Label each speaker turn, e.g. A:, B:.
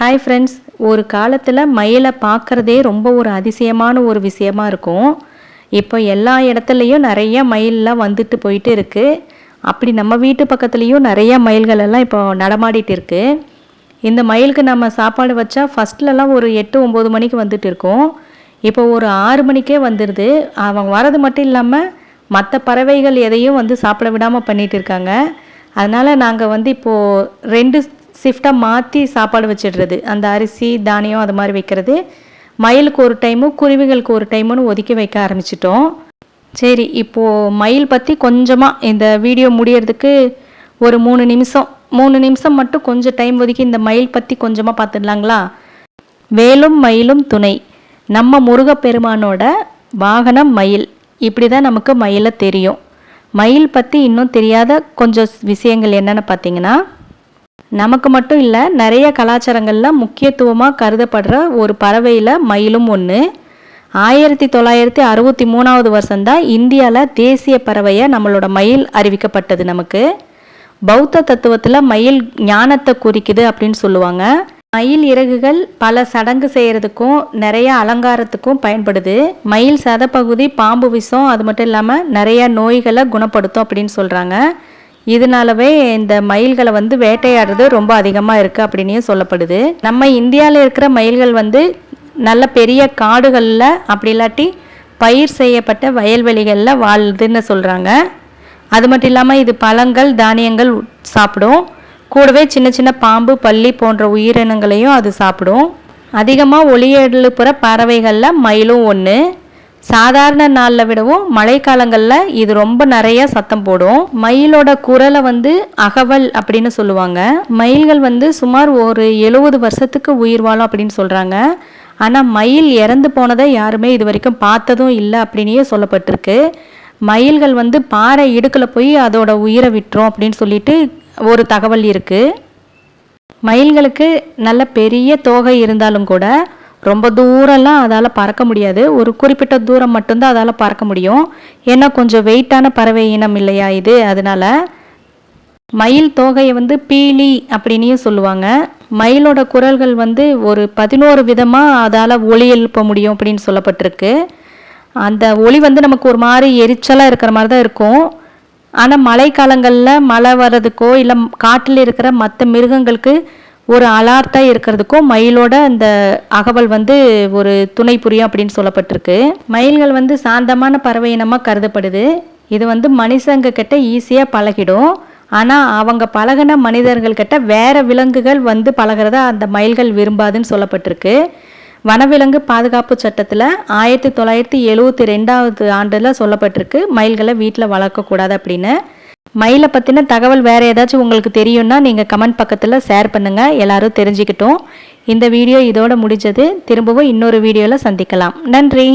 A: Hi friends ஒரு காலத்தில் மயிலை பார்க்குறதே ரொம்ப ஒரு அதிசயமான ஒரு விஷயமா இருக்கும். இப்போ எல்லா இடத்துலையும் நிறைய மயிலெலாம் வந்துட்டு போயிட்டு இருக்குது அப்படி நம்ம வீட்டு பக்கத்துலேயும் நிறைய மயில்கள் எல்லாம் இப்போ நடமாடிட்டு இருக்குது இந்த மயிலுக்கு நம்ம சாப்பாடு வச்சா ஃபஸ்ட்லலாம் ஒரு எட்டு ஒம்பது மணிக்கு வந்துட்டு இருக்கோம். இப்போ ஒரு ஆறு மணிக்கே வந்துடுது அவங்க வரது மட்டும் இல்லாமல் மற்ற பறவைகள் எதையும் வந்து சாப்பிட விடாமல் பண்ணிகிட்டு இருக்காங்க. அதனால் நாங்கள் வந்து இப்போது ரெண்டு ஷிஃப்டாக மாற்றி சாப்பாடு வச்சிடுறது. அந்த அரிசி தானியம் அது மாதிரி வைக்கிறது. மயிலுக்கு ஒரு டைமும் குருவிகளுக்கு ஒரு டைமுன்னு ஒதுக்கி வைக்க ஆரம்பிச்சிட்டோம். சரி இப்போது மயில் பற்றி கொஞ்சமாக இந்த வீடியோ முடியறதுக்கு ஒரு மூணு நிமிஷம். மூணு நிமிஷம் மட்டும் கொஞ்சம் டைம் ஒதுக்கி இந்த மயில் பற்றி கொஞ்சமாக பார்த்துடலாங்களா? வேலும் மயிலும் துணை. நம்ம முருகப்பெருமானோட வாகனம் மயில். இப்படி தான் நமக்கு மயிலை தெரியும். மயில் பற்றி இன்னும் தெரியாத கொஞ்சம் விஷயங்கள் என்னென்னு பார்த்தீங்கன்னா நமக்கு மட்டும் இல்லை நிறைய கலாச்சாரங்களில் முக்கியத்துவமாக கருதப்படுற ஒரு பறவையில் மயிலும் ஒன்று ஆயிரத்தி தொள்ளாயிரத்தி அறுபத்தி மூணாவது வருஷம்தான் இந்தியாவில் தேசிய பறவையை நம்மளோட மயில் அறிவிக்கப்பட்டது நமக்கு. பௌத்த தத்துவத்தில் மயில் ஞானத்தை குறிக்குது அப்படின்னு சொல்லுவாங்க. மயில் இறகுகள் பல சடங்கு செய்கிறதுக்கும் நிறைய அலங்காரத்துக்கும் பயன்படுது. மயில் சதப்பகுதி பாம்பு விஷம் அது மட்டும் இல்லாமல் நிறைய நோய்களை குணப்படுத்தும் அப்படின்னு சொல்கிறாங்க இதனாலவே இந்த மயில்களை வந்து வேட்டையாடுறது ரொம்ப அதிகமாக இருக்குது அப்படின்னே சொல்லப்படுது. நம்ம இந்தியாவில் இருக்கிற மயில்கள் வந்து நல்ல பெரிய காடுகளில் அப்படி இல்லாட்டி பயிர் செய்யப்பட்ட வயல்வெளிகளில் வாழுதுன்னு சொல்கிறாங்க அது மட்டும் இல்லாமல் இது பழங்கள் தானியங்கள் சாப்பிடும். கூடவே சின்ன சின்ன பாம்பு பள்ளி போன்ற உயிரினங்களையும் அது சாப்பிடும். அதிகமாக ஒளியெழுப்புற பறவைகளில் மயிலும் ஒன்று சாதாரண நாளில் விடவும் மழைக்காலங்களில் இது ரொம்ப நிறைய சத்தம் போடும். மயிலோட குரலை வந்து அகவல் அப்படின்னு சொல்லுவாங்க. மயில்கள் வந்து சுமார் ஒரு எழுபது வருஷத்துக்கு உயிர் வாழும் அப்படின்னு சொல்கிறாங்க ஆனால் மயில் இறந்து போனதை யாருமே இது வரைக்கும் பார்த்ததும் இல்லை அப்படின்னே சொல்லப்பட்டிருக்கு. மயில்கள் வந்து பாறை இடுக்கில் போய் அதோட உயிரை விட்டுரும் அப்படின்னு சொல்லிட்டு ஒரு தகவல் இருக்குது மயில்களுக்கு நல்ல பெரிய தோகை இருந்தாலும் கூட ரொம்ப தூரம்லாம் அதால் பறக்க முடியாது. ஒரு குறிப்பிட்ட தூரம் மட்டும்தான் அதால் பறக்க முடியும். ஏன்னா கொஞ்சம் வெயிட்டான பறவை இனம் இல்லையா இது? அதனால் மயில் தோகையை வந்து பீலி அப்படின்னும் சொல்லுவாங்க. மயிலோட குரல்கள் வந்து ஒரு பதினோரு விதமாக அதால் ஒளி எழுப்ப முடியும் அப்படின்னு சொல்லப்பட்டிருக்கு. அந்த ஒளி வந்து நமக்கு ஒரு மாதிரி எரிச்சலாக இருக்கிற மாதிரி தான் இருக்கும். ஆனால் மழைக்காலங்களில் மழை வர்றதுக்கோ இல்லை காட்டில் இருக்கிற மற்ற மிருகங்களுக்கு ஒரு அலார்ட்டாக இருக்கிறதுக்கும் மயிலோட அந்த அகவல் வந்து ஒரு துணை புரியும் அப்படின்னு சொல்லப்பட்டிருக்கு. மயில்கள் வந்து சாந்தமான பறவை இனமாக கருதப்படுது. இது வந்து மனுஷங்க கிட்ட ஈஸியாக பழகிடும். ஆனால் அவங்க பழகின மனிதர்கள் கிட்ட வேற விலங்குகள் வந்து பழகிறத அந்த மயில்கள் விரும்பாதுன்னு சொல்லப்பட்டிருக்கு. வனவிலங்கு பாதுகாப்பு சட்டத்தில் ஆயிரத்தி தொள்ளாயிரத்தி எழுவத்தி ரெண்டாவது ஆண்டில் சொல்லப்பட்டிருக்கு. மயில்களை வீட்டில் வளர்க்கக்கூடாது அப்படின்னு. மயிலை பற்றின தகவல் வேறு ஏதாச்சும் உங்களுக்கு தெரியும்னா நீங்கள் கமெண்ட் பக்கத்தில் ஷேர் பண்ணுங்கள் எல்லாரும் தெரிஞ்சுக்கிட்டோம். இந்த வீடியோ இதோட முடிஞ்சது. திரும்பவும் இன்னொரு வீடியோவில் சந்திக்கலாம். நன்றி.